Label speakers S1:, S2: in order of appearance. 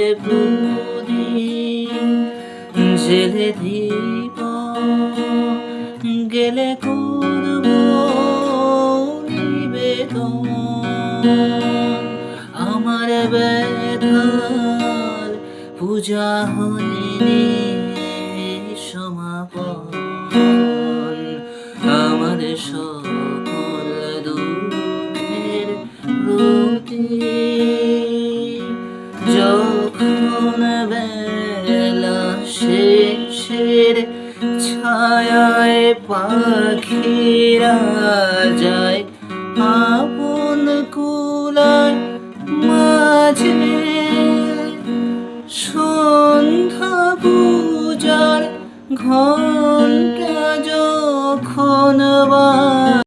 S1: দুঃখের প্রদীপ জেলে দিব গেলে করব নিবেদন। আমার ব্যথার পূজা হয়নি সমাপন। আমার সকল বেলা শেষের ছায়ায় পাখিরা যায় আপন কুলার মাঝে। সন্ধ্যা পূজার ঘণ্টা